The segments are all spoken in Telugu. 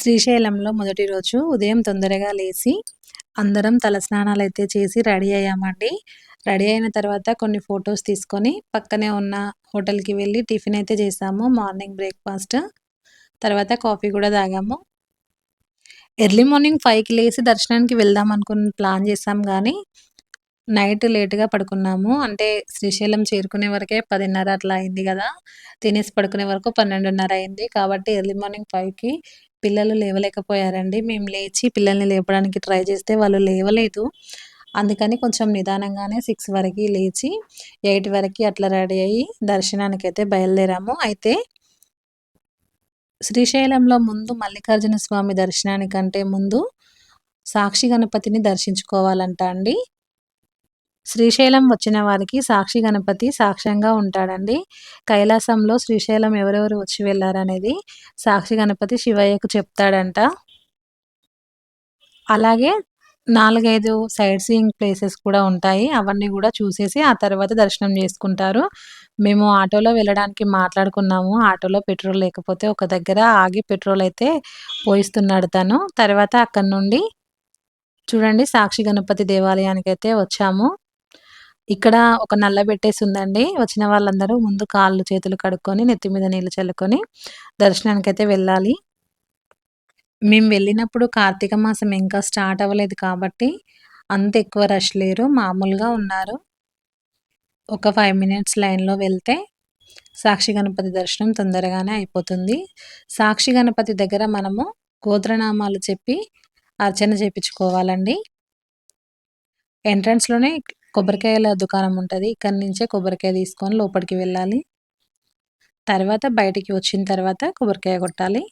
శ్రీశైలంలో మొదటి రోజు ఉదయం తొందరగా లేచి అందరం తలస్నానాలు అయితే చేసి రెడీ అయ్యామండి. రెడీ అయిన తర్వాత కొన్ని ఫొటోస్ తీసుకొని పక్కనే ఉన్న హోటల్కి వెళ్ళి టిఫిన్ అయితే చేసాము. మార్నింగ్ బ్రేక్ఫాస్ట్ తర్వాత కాఫీ కూడా తాగాము. ఎర్లీ మార్నింగ్ ఫైవ్కి లేచి దర్శనానికి వెళ్దాం అనుకుని ప్లాన్ చేసాం కానీ నైట్ లేట్గా పడుకున్నాము. అంటే శ్రీశైలం చేరుకునే వరకే పదిన్నర అట్లా అయింది కదా. తినేసి పడుకునే వరకు పన్నెండున్నర అయింది. కాబట్టి ఎర్లీ మార్నింగ్ ఫైవ్కి పిల్లలు లేవలేకపోయారండి. మేము లేచి పిల్లల్ని లేపడానికి ట్రై చేస్తే వాళ్ళు లేవలేదు. అందుకని కొంచెం నిదానంగానే సిక్స్ వరకు లేచి ఎయిట్ వరకు అట్లా రెడీ అయ్యి దర్శనానికి అయితే బయలుదేరాము. అయితే శ్రీశైలంలో ముందు మల్లికార్జున స్వామి దర్శనానికంటే ముందు సాక్షి గణపతిని దర్శించుకోవాలంట అండి. శ్రీశైలం వచ్చిన వారికి సాక్షి గణపతి సాక్ష్యంగా ఉంటాడండి. కైలాసంలో శ్రీశైలం ఎవరెవరు వచ్చి వెళ్ళారనేది సాక్షి గణపతి శివయ్యకు చెప్తాడంట. అలాగే నాలుగైదు సైడ్ సీయింగ్ ప్లేసెస్ కూడా ఉంటాయి. అవన్నీ కూడా చూసేసి ఆ తర్వాత దర్శనం చేసుకుంటారు. మేము ఆటోలో వెళ్ళడానికి మాట్లాడుకున్నాము. ఆటోలో పెట్రోల్ లేకపోతే ఒక దగ్గర ఆగి పెట్రోల్ అయితే పోయిస్తున్నాడు తను. తర్వాత అక్కడ నుండి చూడండి సాక్షి గణపతి దేవాలయానికి అయితే వచ్చాము. ఇక్కడ ఒక నల్ల పెట్టేసి ఉందండి. వచ్చిన వాళ్ళందరూ ముందు కాళ్ళు చేతులు కడుక్కొని నెత్తి మీద నీళ్ళు చల్లుకొని దర్శనానికి అయితే వెళ్ళాలి. మేము వెళ్ళినప్పుడు కార్తీక మాసం ఇంకా స్టార్ట్ అవ్వలేదు కాబట్టి అంత ఎక్కువ రష్ లేరు. మామూలుగా ఉన్నారు. ఒక ఫైవ్ మినిట్స్ లైన్లో వెళ్తే సాక్షి గణపతి దర్శనం తొందరగానే అయిపోతుంది. సాక్షి గణపతి దగ్గర మనము గోత్రనామాలు చెప్పి అర్చన చేపించుకోవాలండి. ఎంట్రన్స్లోనే కొబ్బరికాయల దుకాణం ఉంటుంది. ఇక్కడ నుంచే కొబ్బరికాయ తీసుకొని లోపలికి వెళ్ళాలి. తర్వాత బయటికి వచ్చిన తర్వాత కొబ్బరికాయ కొట్టాలి.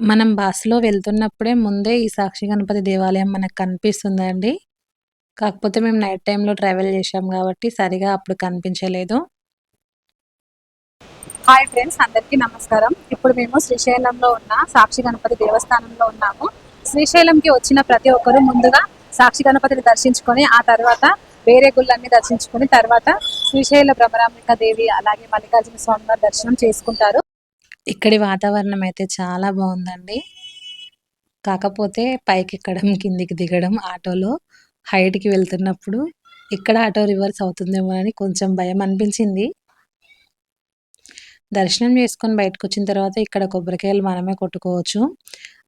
మనం బస్సులో వెళ్తున్నప్పుడే ముందే ఈ సాక్షి గణపతి దేవాలయం మనకు కనిపిస్తుందండి కాకపోతే మేము నైట్ టైంలో ట్రావెల్ చేసాం కాబట్టి సరిగా అప్పుడు కనిపించలేదు. హాయ్ ఫ్రెండ్స్ అందరికీ నమస్కారం. ఇప్పుడు మేము శ్రీశైలంలో ఉన్న సాక్షి గణపతి దేవస్థానంలో ఉన్నాము. శ్రీశైలంకి వచ్చిన ప్రతి ఒక్కరూ ముందుగా సాక్షి గణపతిని దర్శించుకొని ఆ తర్వాత వేరే గుళ్ళన్ని దర్శించుకొని తర్వాత శ్రీశైల భ్రమరాంబిక దేవి అలాగే మల్లికార్జున స్వామి వారి దర్శనం చేసుకుంటారు. ఇక్కడి వాతావరణం అయితే చాలా బాగుందండి. కాకపోతే పైకి ఎక్కడం కిందికి దిగడం ఆటోలో హైట్కి వెళ్తున్నప్పుడు ఇక్కడ ఆటో రివర్స్ అవుతుందేమో అని కొంచెం భయం అనిపించింది. దర్శనం చేసుకొని బయటకు వచ్చిన తర్వాత ఇక్కడ కొబ్బరికాయలు మనమే కొట్టుకోవచ్చు.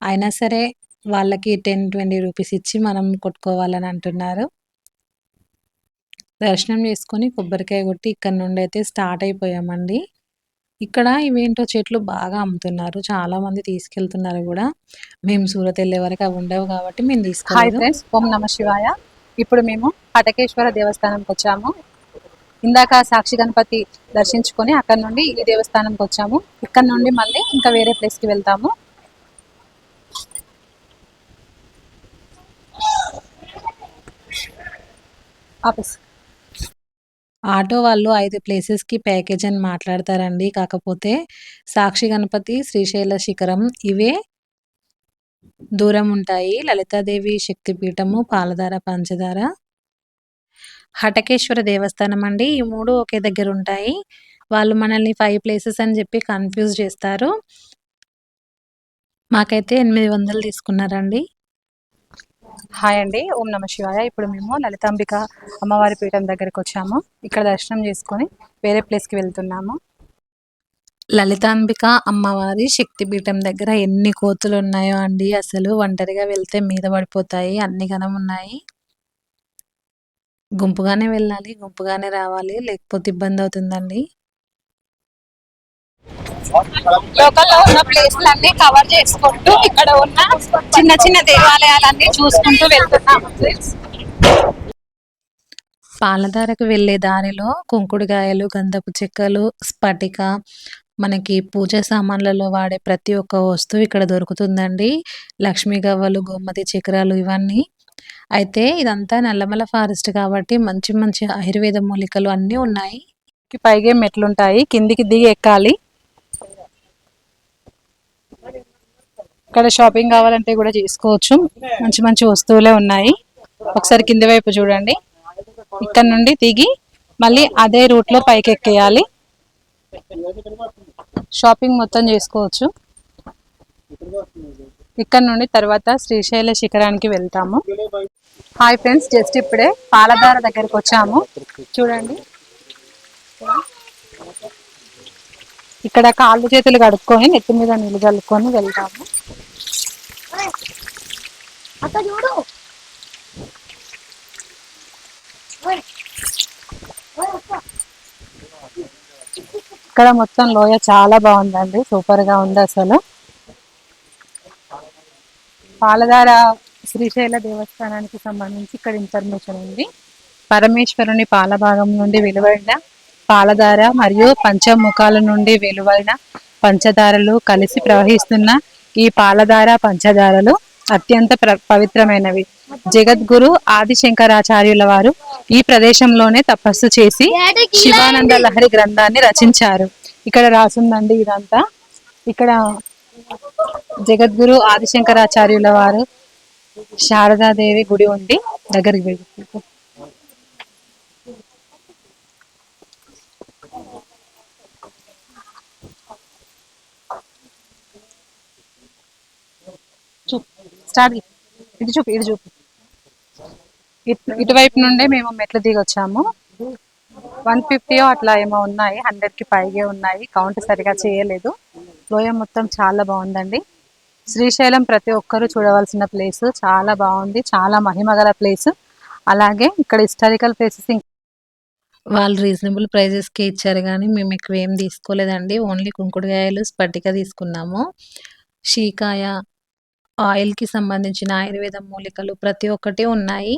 అయినా సరే వాళ్ళకి టెన్ ట్వంటీ రూపీస్ ఇచ్చి మనం కొట్టుకోవాలని అంటున్నారు. దర్శనం చేసుకొని కొబ్బరికాయ కొట్టి ఇక్కడ నుండి అయితే స్టార్ట్ అయిపోయామండి. ఇక్కడ ఇవేంటో చెట్లు బాగా అమ్ముతున్నారు. చాలా మంది తీసుకెళ్తున్నారు కూడా. మేము సూరత్ వెళ్ళే వరకు అవి ఉండవు కాబట్టి మేము తీసుకోలేదు. ఫ్రెండ్స్ ఓం నమ శివాయ. ఇప్పుడు మేము హటకేశ్వర దేవస్థానంకి వచ్చాము. ఇందాక సాక్షి గణపతి దర్శించుకొని అక్కడ నుండి ఈ దేవస్థానంకి వచ్చాము. ఇక్కడ నుండి మళ్ళీ ఇంకా వేరే ప్లేస్కి వెళ్తాము. ఆఫీస్ ఆటో వాళ్ళు ఐదు ప్లేసెస్కి ప్యాకేజ్ అని మాట్లాడతారండి. కాకపోతే సాక్షి గణపతి శ్రీశైల శిఖరం ఇవే దూరం ఉంటాయి లలితాదేవి శక్తిపీఠము పాలధార పంచదార హటకేశ్వర దేవస్థానం అండి ఈ మూడు ఒకే దగ్గర ఉంటాయి వాళ్ళు మనల్ని ఫైవ్ ప్లేసెస్ అని చెప్పి కన్ఫ్యూజ్ చేస్తారు. మాకైతే ఎనిమిది వందలు తీసుకున్నారండి. హాయ్ అండి. ఓం నమ శివాయ. ఇప్పుడు మేము లలితాంబిక అమ్మవారి పీఠం దగ్గరికి వచ్చాము. ఇక్కడ దర్శనం చేసుకొని వేరే ప్లేస్కి వెళ్తున్నాము. లలితాంబిక అమ్మవారి శక్తి పీఠం దగ్గర ఎన్ని కోతులు ఉన్నాయో అండి. అసలు ఒంటరిగా వెళ్తే మీద పడిపోతాయి. అన్ని కనం ఉన్నాయి. గుంపుగానే వెళ్ళాలి గుంపుగానే రావాలి. లేకపోతే ఇబ్బంది అవుతుందండి. లోకల్లో ఉన్న ప్లేస్లన్నీ కవర్ చేసుకుంటూ ఇక్కడ ఉన్న చిన్న చిన్న దేవాలయాలన్నీ చూసుకుంటూ వెళ్తున్నాం. పాలధారకు వెళ్ళే దారిలో కుంకుడుగాయలు గంధపు చెక్కలు స్ఫటిక మనకి పూజ సామాన్లలో వాడే ప్రతి ఒక్క వస్తువు ఇక్కడ దొరుకుతుందండి. లక్ష్మీ గవ్వలు గోమతి చక్రాలు ఇవన్నీ. అయితే ఇదంతా నల్లమల ఫారెస్ట్ కాబట్టి మంచి మంచి ఆయుర్వేద మూలికలు అన్నీ ఉన్నాయి. పైగే మెట్లుంటాయి. కిందికి దిగి ఎక్కాలి ఇక్కడ షాపింగ్ కావాలంటే కూడా చేసుకోవచ్చు. మంచి మంచి వస్తువులే ఉన్నాయి. ఒకసారి కింది వైపు చూడండి. ఇక్కడ నుండి దిగి మళ్ళీ అదే రూట్లో పైకి ఎక్కేయాలి. షాపింగ్ మొత్తం చేసుకోవచ్చు. ఇక్కడ నుండి తర్వాత శ్రీశైల శిఖరానికి వెళ్తాము. హాయ్ ఫ్రెండ్స్ జస్ట్ ఇప్పుడే పాలధార దగ్గరకు వచ్చాము. చూడండి. ఇక్కడ కాళ్ళు చేతులు కడుక్కొని నెత్తి మీద నీళ్ళు కలుపుకొని వెళ్తాము చూడు. ఇక్కడ మొత్తం లోయ చాలా బాగుందండి సూపర్గా ఉంది అసలు. పాలధార శ్రీశైల దేవస్థానానికి సంబంధించి ఇక్కడ ఇన్ఫర్మేషన్ ఉంది. పరమేశ్వరుని పాలభాగం నుండి వెలువడిన పాలధార మరియు పంచముఖాల నుండి వెలువడిన పంచదారలు కలిసి ప్రవహిస్తున్న ఈ పాలధార పంచదారలు అత్యంత పవిత్రమైనవి. జగద్గురు ఆదిశంకరాచార్యుల వారు ఈ ప్రదేశంలోనే తపస్సు చేసి శివానంద లహరి గ్రంథాన్ని రచించారు. ఇక్కడ రాసిందండి ఇదంతా. ఇక్కడ జగద్గురు ఆదిశంకరాచార్యుల వారు శారదాదేవి గుడి ఉంది దగ్గరికి వెళ్ళి స్టార్ట్ ఇటు చూపు ఇటు చూపు. ఇటువైపు నుండే మేము మెట్లు దిగొచ్చాము వన్ ఫిఫ్టీ అట్లా ఏమో ఉన్నాయి. హండ్రెడ్కి పైగే ఉన్నాయి. కౌంట్ సరిగా చేయలేదు. లోయ మొత్తం చాలా బాగుందండి. శ్రీశైలం ప్రతి ఒక్కరూ చూడవలసిన ప్లేస్. చాలా బాగుంది. చాలా మహిమగల ప్లేస్. అలాగే ఇక్కడ హిస్టారికల్ ప్లేసెస్ వాళ్ళు రీజనబుల్ ప్రైజెస్కి ఇచ్చారు కానీ మేము ఎక్కువ ఏం తీసుకోలేదండి. ఓన్లీ కుంకుడుకాయలు స్పటిక తీసుకున్నాము. షీకాయ ఆయిల్కి సంబంధించిన ఆయుర్వేద మూలికలు ప్రతి ఒక్కటి ఉన్నాయి.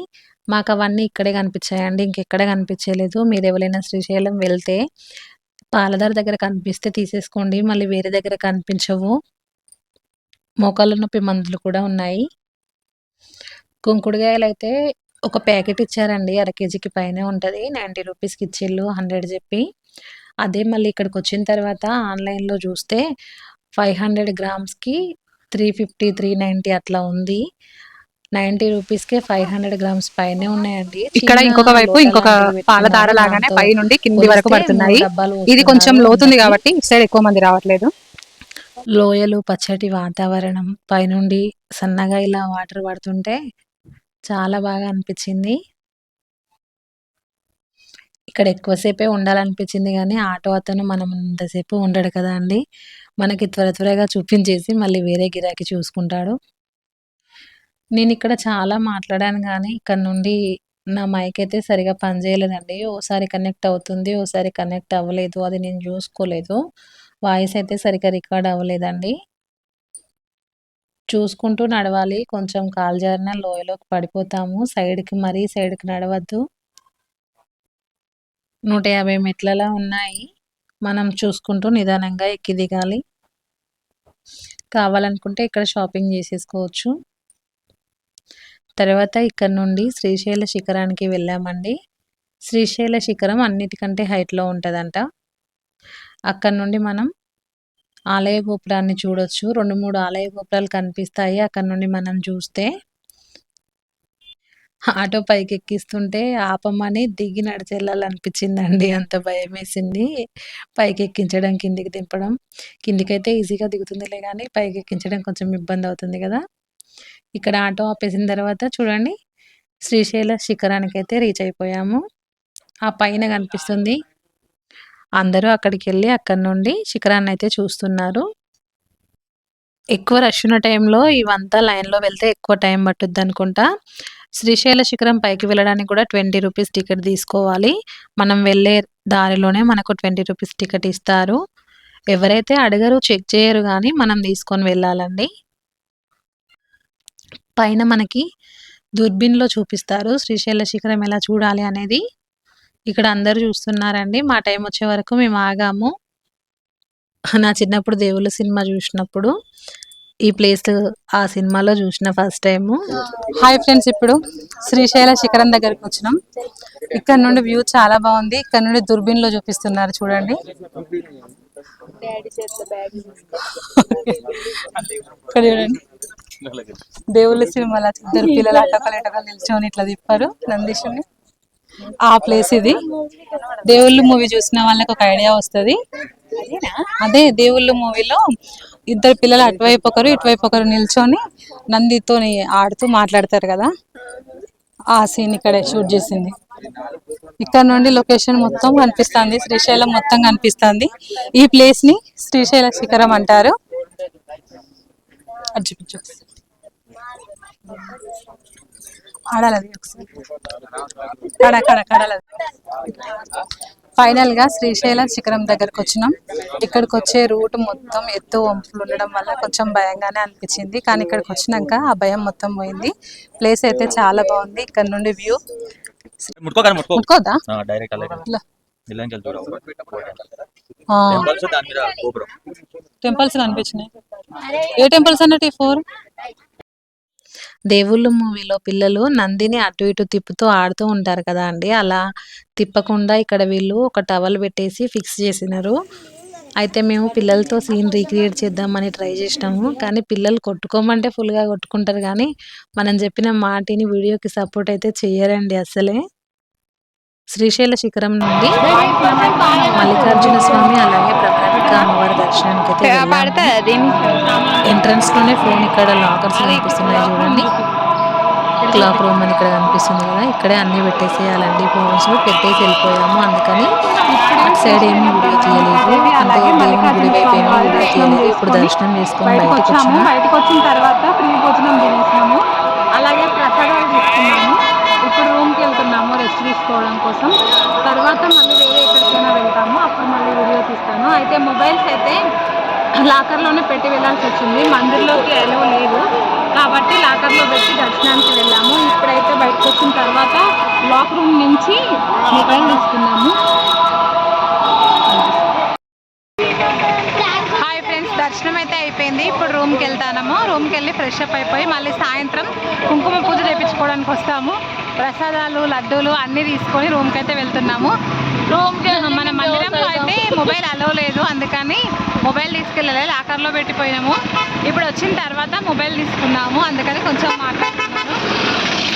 మాకు అవన్నీ ఇక్కడే కనిపించాయండి. ఇంకెక్కడ కనిపించలేదు. మీరు ఎవరైనా శ్రీశైలం వెళ్తే పాలధార దగ్గర కనిపిస్తే తీసేసుకోండి. మళ్ళీ వేరే దగ్గర కనిపించవు. మోకాళ్ళ నొప్పి మందులు కూడా ఉన్నాయి. కుంకుడుగాయలు అయితే ఒక ప్యాకెట్ ఇచ్చారండి. అర కేజీకి పైనే ఉంటుంది. నైంటీ రూపీస్కి ఇచ్చిళ్ళు హండ్రెడ్ చెప్పి. అదే మళ్ళీ ఇక్కడికి వచ్చిన తర్వాత ఆన్లైన్లో చూస్తే ఫైవ్ హండ్రెడ్ గ్రామ్స్కి త్రీ ఫిఫ్టీ త్రీ నైంటీ అట్లా ఉంది నైంటీ రూపీస్కే ఫైవ్ హండ్రెడ్ గ్రామ్స్ పైనే ఉన్నాయండి ఇక్కడ ఇంకొక వైపు ఇంకొక పాలధార. లాగానే పై నుండి కింది వరకు పడుతున్నాయి ఇది కొంచెం. లోతుంది కాబట్టి ఇటు సైడ్ ఎక్కువ మంది రావట్లేదు లోయలు పచ్చటి వాతావరణం పైనుండి సన్నగా ఇలా వాటర్ పడుతుంటే చాలా బాగా అనిపించింది ఇక్కడ ఎక్కువసేపే ఉండాలనిపించింది కానీ ఆటో అతను మనం ఇంతసేపు ఉండడు కదా అండి. మనకి త్వర త్వరగా చూపించేసి మళ్ళీ వేరే గిరాకీ చూసుకుంటాడు. నేను ఇక్కడ చాలా మాట్లాడాను కానీ ఇక్కడ నుండి నా మైక్ అయితే సరిగా పనిచేయలేదండి ఓసారి కనెక్ట్ అవుతుంది ఓసారి కనెక్ట్ అవ్వలేదు అది నేను చూసుకోలేదు. వాయిస్ అయితే సరిగ్గా రికార్డ్ అవ్వలేదండి. చూసుకుంటూ నడవాలి కొంచెం కాలు జారిన లోయలోకి పడిపోతాము. సైడ్కి మరీ సైడ్కి నడవద్దు. నూట యాభై మెట్లలా ఉన్నాయి. మనం చూసుకుంటూ నిదానంగా ఎక్కి దిగాలి. కావాలనుకుంటే ఇక్కడ షాపింగ్ చేసేసుకోవచ్చు. తర్వాత ఇక్కడ నుండి శ్రీశైల శిఖరానికి వెళ్ళామండి. శ్రీశైల శిఖరం అన్నిటికంటే హైట్లో ఉంటుందంట. అక్కడ నుండి మనం ఆలయ గోపురాన్ని చూడొచ్చు. రెండు మూడు ఆలయ గోపురాలు కనిపిస్తాయి. అక్కడ నుండి మనం చూస్తే ఆటో పైకి ఎక్కిస్తుంటే ఆపమని దిగి నడిచెళ్ళాలనిపించిందండి. అంత భయం వేసింది పైకి ఎక్కించడం కిందికి దింపడం. కిందికైతే ఈజీగా దిగుతుందిలే కానీ పైకి ఎక్కించడం కొంచెం ఇబ్బంది అవుతుంది కదా. ఇక్కడ ఆటో ఆపేసిన తర్వాత చూడండి శ్రీశైల శిఖరానికి అయితే రీచ్ అయిపోయాము ఆ పైన కనిపిస్తుంది. అందరూ అక్కడికి వెళ్ళి అక్కడ నుండి శిఖరాన్ని అయితే చూస్తున్నారు. ఎక్కువ రష్ ఉన్న టైంలో ఇవంతా లైన్లో వెళ్తే ఎక్కువ టైం పట్టుద్ది అనుకుంటా. శ్రీశైల శిఖరం పైకి వెళ్ళడానికి కూడా ట్వంటీ రూపీస్ టికెట్ తీసుకోవాలి. మనం వెళ్ళే దారిలోనే మనకు ట్వంటీ రూపీస్ టికెట్ ఇస్తారు. ఎవరైతే అడగరు చెక్ చేయరు కానీ మనం తీసుకొని వెళ్ళాలండి. పైన మనకి దూర్బిన్లో చూపిస్తారు. శ్రీశైల శిఖరం ఎలా చూడాలి అనేది ఇక్కడ అందరూ చూస్తున్నారండి. మా టైం వచ్చే వరకు మేము ఆగాము. నా చిన్నప్పుడు దేవుళ్ళ సినిమా చూసినప్పుడు ఈ ప్లేస్ ఆ సినిమాలో చూసిన ఫస్ట్ టైం హాయ్ ఫ్రెండ్స్ ఇప్పుడు శ్రీశైల శిఖరం దగ్గరికి వచ్చినాం. ఇక్కడ నుండి వ్యూ చాలా బాగుంది. ఇక్కడ నుండి దుర్బిన్లో చూపిస్తున్నారు చూడండి. ఇక్కడ చూడండి. దేవుళ్ళ సినిమా ఇద్దరు పిల్లలు అటకలు నిల్చొని ఇట్లా తిప్పారు. నందీశుని ఆ ప్లేస్ ఇది. దేవుళ్ళు మూవీ చూసిన వాళ్ళకి ఒక ఐడియా వస్తుంది. అదే దేవుళ్ళు మూవీలో ఇద్దరు పిల్లలు అటువైపు ఒకరు ఇటువైపు ఒకరు నిల్చొని నందితో ఆడుతూ మాట్లాడతారు కదా? ఆ సీన్ ఇక్కడ షూట్ చేసింది. ఇక్కడ నుండి లొకేషన్ మొత్తం కనిపిస్తుంది. శ్రీశైలం మొత్తం కనిపిస్తుంది. ఈ ప్లేస్ని శ్రీశైల శిఖరం అంటారు. అది చూపించు ఒకసారి. కడ కడ కడాలది. ఫైనల్గా శ్రీశైల శిఖరం దగ్గరకు వచ్చినాం. ఇక్కడికి వచ్చే రూట్ మొత్తం ఎత్తు వంపులు ఉండడం వల్ల కొంచెం భయంగానే అనిపించింది. కానీ ఇక్కడికి వచ్చినాక ఆ భయం మొత్తం పోయింది. ప్లేస్ అయితే చాలా బాగుంది. ఇక్కడ నుండి వ్యూ ముట్టుకోదా టెంపుల్స్ కనిపించినాయి ఏ టెంపుల్స్ అన్నట్టు ఈ ఫోర్ దేవుళ్ళు మూవీలో పిల్లలు నందిని అటు ఇటు తిప్పుతూ ఆడుతూ ఉంటారు కదా అండి. అలా తిప్పకుండా ఇక్కడ వీళ్ళు ఒక టవల్ పెట్టేసి ఫిక్స్ చేసినారు. అయితే మేము పిల్లలతో సీన్ రీక్రియేట్ చేద్దామని ట్రై చేసినాము. కానీ పిల్లలు కొట్టుకోమంటే ఫుల్గా కొట్టుకుంటారు కానీ మనం చెప్పిన మాటిని వీడియోకి సపోర్ట్ అయితే చేయరండి అసలే శ్రీశైల శిఖరం నుండి మల్లికార్జున స్వామి అలాగే అమ్మవారి దర్శనానికి అయితే ఎంట్రన్స్లోనే ఫోన్ ఇక్కడ లాకర్స్ కనిపిస్తున్నాయి చూడండి. క్లాక్ రూమ్ అని ఇక్కడ కనిపిస్తుంది కదా. ఇక్కడే అన్ని పెట్టేసేయాలండి. ఫోన్స్ పెట్టేసి వెళ్ళిపోయాము. అందుకని అటు సైడ్ ఏమీ వీడియో తీయలేదు. అంటే దేవుని గుడి వైపు ఏమీ వీడియో తీయలేదు. ఇప్పుడు దర్శనం చేసుకొని బయటకు వచ్చాము. వచ్చినాం బయటకు వచ్చిన తర్వాత ఫ్రీ భోజనం తినేసినాము అలాగే ప్రసాదాలు తీసుకున్నాము. ఇప్పుడు రూమ్కి వెళ్తున్నాము రెస్ట్ తీసుకోవడం కోసం. తర్వాత మళ్ళీ వేరే ఎక్కడికైనా వెళ్తాము అప్పుడు మళ్ళీ వీడియో తీస్తాను అయితే మొబైల్స్ అయితే లాకర్లోనే పెట్టి వెళ్ళాల్సి వచ్చింది. మందిర్లోకి ఎలో లేదు. కాబట్టి లాకర్లో పెట్టి దర్శనానికి వెళ్ళాము. ఇప్పుడైతే బయటకు వచ్చిన తర్వాత లాక్ రూమ్ నుంచి మొబైల్ తీసుకున్నాము. హాయ్ ఫ్రెండ్స్ దర్శనం అయితే అయిపోయింది. ఇప్పుడు రూమ్కి వెళ్తాము రూమ్కి వెళ్ళి ఫ్రెష్ అప్ అయిపోయి మళ్ళీ సాయంత్రం కుంకుమ పూజ చేయించుకోవడానికి వస్తాము. ప్రసాదాలు లడ్డూలు అన్నీ తీసుకొని రూమ్కి అయితే వెళ్తున్నాము. రూమ్కి మన మందిరంలో అయితే మొబైల్ అలో లేదు. అందుకని మొబైల్ తీసుకెళ్ళలే లాకర్లో పెట్టిపోయినాము. ఇప్పుడు వచ్చిన తర్వాత మొబైల్ తీసుకున్నాము అందుకని కొంచెం మాట్లాడుతున్నాను.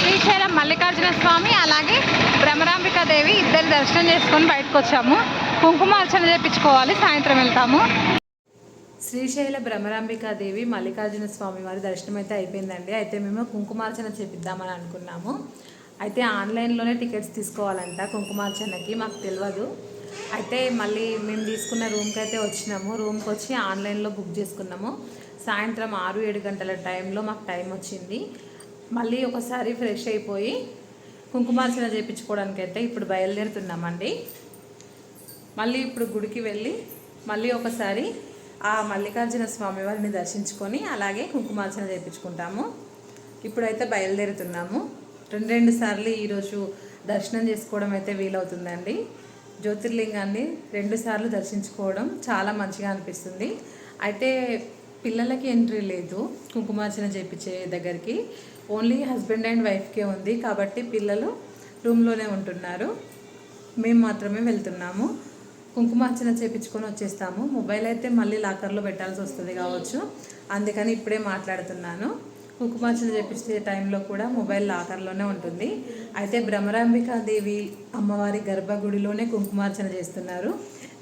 శ్రీశైలం మల్లికార్జున స్వామి అలాగే భ్రమరాంబికా దేవి ఇద్దరు దర్శనం చేసుకొని బయటకు వచ్చాము. కుంకుమార్చన చేయించుకోవాలి సాయంత్రం వెళ్తాము. శ్రీశైల భ్రమరాంబికాదేవి మల్లికార్జున స్వామి వారి దర్శనం అయితే అయిపోయిందండి. అయితే మేము కుంకుమార్చన చేపిద్దామని అనుకున్నాము. అయితే ఆన్లైన్లోనే టికెట్స్ తీసుకోవాలంట కుంకుమార్చనకి మాకు తెలియదు అయితే మళ్ళీ మేము తీసుకున్న రూమ్కి అయితే వచ్చినాము. రూమ్కి వచ్చి ఆన్లైన్లో బుక్ చేసుకున్నాము. సాయంత్రం ఆరు ఏడు గంటల టైంలో మాకు టైం వచ్చింది. మళ్ళీ ఒకసారి ఫ్రెష్ అయిపోయి కుంకుమార్చన చేయించుకోవడానికి అయితే ఇప్పుడు బయలుదేరుతున్నామండి. మళ్ళీ ఇప్పుడు గుడికి వెళ్ళి మళ్ళీ ఒకసారి ఆ మల్లికార్జున స్వామి వారిని దర్శించుకొని అలాగే కుంకుమార్చన చేయించుకుంటాము ఇప్పుడైతే బయలుదేరుతున్నాము. రెండు రెండు సార్లు ఈరోజు దర్శనం చేసుకోవడం అయితే వీలవుతుందండి. జ్యోతిర్లింగాన్ని రెండు సార్లు దర్శించుకోవడం చాలా మంచిగా అనిపిస్తుంది. అయితే పిల్లలకి ఎంట్రీ లేదు. కుంకుమార్చన చేయించే దగ్గరికి ఓన్లీ హస్బెండ్ అండ్ వైఫ్కే ఉంది. కాబట్టి పిల్లలు రూమ్లోనే ఉంటున్నారు. మేము మాత్రమే వెళ్తున్నాము. కుంకుమార్చన చేపించుకొని వచ్చేస్తాము. మొబైల్ అయితే మళ్ళీ లాకర్లో పెట్టాల్సి వస్తుంది కావచ్చు. అందుకని ఇప్పుడే మాట్లాడుతున్నాను. కుంకుమార్చన చేపించే టైంలో కూడా మొబైల్ లాకర్లోనే ఉంటుంది. అయితే భ్రమరాంబికాదేవి అమ్మవారి గర్భగుడిలోనే కుంకుమార్చన చేస్తున్నారు.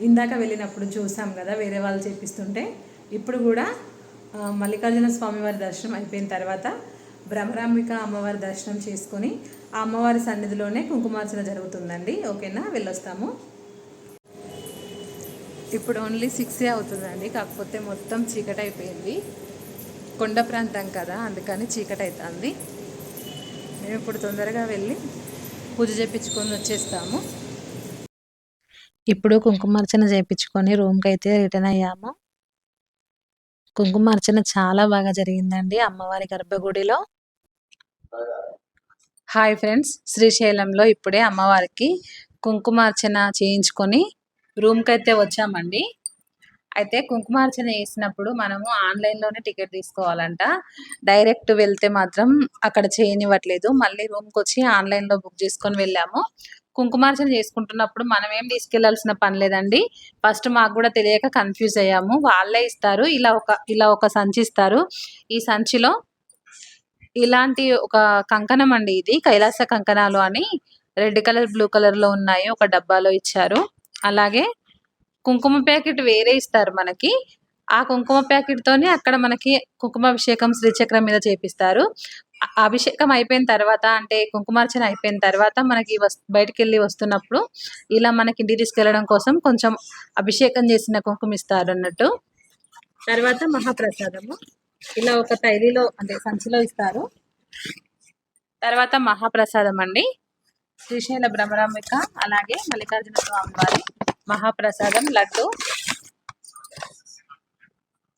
ఇందాక వెళ్ళినప్పుడు చూసాం కదా వేరే వాళ్ళు చేపిస్తుంటే. ఇప్పుడు కూడా మల్లికార్జున స్వామివారి దర్శనం అయిపోయిన తర్వాత భ్రమరాంబిక అమ్మవారి దర్శనం చేసుకొని ఆ అమ్మవారి సన్నిధిలోనే కుంకుమార్చన జరుగుతుందండి. ఓకేనా? వెళ్ళొస్తాము. ఇప్పుడు ఓన్లీ సిక్సే అవుతుందండి. కాకపోతే మొత్తం చీకటి అయిపోయింది కొండ ప్రాంతం కదా అందుకని చీకటి అవుతుంది మేము ఇప్పుడు తొందరగా వెళ్ళి పూజ చేయించుకొని వచ్చేస్తాము. ఇప్పుడు కుంకుమార్చన చేయించుకొని రూమ్కి అయితే రిటర్న్ అయ్యాము. కుంకుమార్చన చాలా బాగా జరిగిందండి అమ్మవారి గర్భగుడిలో. హాయ్ ఫ్రెండ్స్ శ్రీశైలంలో ఇప్పుడే అమ్మవారికి కుంకుమార్చన చేయించుకొని రూమ్కి అయితే వచ్చామండి. అయితే కుంకుమార్చన చేసినప్పుడు మనము ఆన్లైన్లోనే టికెట్ తీసుకోవాలంట. డైరెక్ట్ వెళ్తే మాత్రం అక్కడ చేయనివ్వట్లేదు. మళ్ళీ రూమ్కి వచ్చి ఆన్లైన్లో బుక్ చేసుకొని వెళ్ళాము. కుంకుమార్చన చేసుకుంటున్నప్పుడు మనం ఏం తీసుకెళ్ళాల్సిన పని లేదండి. ఫస్ట్ మాకు కూడా తెలియక కన్ఫ్యూజ్ అయ్యాము. వాళ్ళే ఇస్తారు. ఇలా ఒక ఇలా ఒక సంచి ఇస్తారు. ఈ సంచిలో ఇలాంటి ఒక కంకణం అండి ఇది. కైలాస కంకణాలు అని రెడ్ కలర్ బ్లూ కలర్లో ఉన్నాయి. ఒక డబ్బాలో ఇచ్చారు. అలాగే కుంకుమ ప్యాకెట్ వేరే ఇస్తారు మనకి ఆ కుంకుమ ప్యాకెట్ తోనే అక్కడ మనకి కుంకుమాభిషేకం శ్రీచక్రం మీద చేపిస్తారు. అభిషేకం అయిపోయిన తర్వాత అంటే కుంకుమార్చన అయిపోయిన తర్వాత మనకి బయటికి వెళ్ళి వస్తున్నప్పుడు ఇలా మనకి ఇంటికి తీసుకెళ్ళడం కోసం కొంచెం అభిషేకం చేసిన కుంకుమ ఇస్తారన్నట్టు. తర్వాత మహాప్రసాదము. ఇలా ఒక తైలీలో అంటే సంచిలో ఇస్తారు. తర్వాత మహాప్రసాదం అండి. శ్రీశైల భ్రమరాంబిక అలాగే మల్లికార్జున స్వామి వారి మహాప్రసాదం లడ్డు.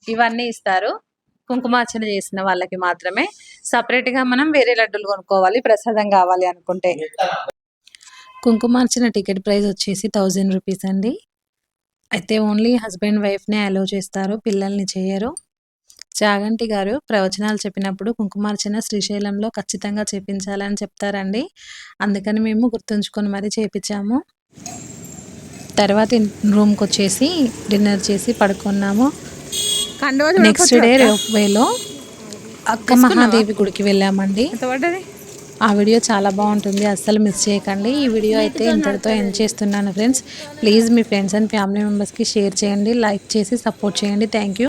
ఇవన్నీ ఇస్తారు. కుంకుమార్చన చేసిన వాళ్ళకి మాత్రమే. సెపరేట్‌గా మనం వేరే లడ్డూలు కొనుక్కోవాలి ప్రసాదం కావాలి అనుకుంటే. కుంకుమార్చన టికెట్ ప్రైస్ వచ్చేసి థౌజండ్ రూపీస్ అండి. అయితే ఓన్లీ హస్బెండ్ వైఫ్‌నే అలో చేస్తారు. పిల్లల్ని చేయరు. చాగంటి గారు ప్రవచనాలు చెప్పినప్పుడు కుంకుమార్చన శ్రీశైలంలో ఖచ్చితంగా చేపించాలని చెప్తారండి. అందుకని మేము గుర్తుంచుకొని మరీ చేపించాము తర్వాత ఇన్ రూమ్‌కొచ్చేసి డిన్నర్ చేసి పడుకున్నాము. నెక్స్ట్ డే రోప్‌వేలో అక్క మహాదేవి గుడికి వెళ్ళామండి. ఆ వీడియో చాలా బాగుంటుంది. అస్సలు మిస్ చేయకండి. ఈ వీడియో అయితే ఇంతటితో ఎండ్ చేస్తున్నాను ఫ్రెండ్స్. ప్లీజ్ మీ ఫ్రెండ్స్ అండ్ ఫ్యామిలీ మెంబర్స్‌కి షేర్ చేయండి. లైక్ చేసి సపోర్ట్ చేయండి. యూ.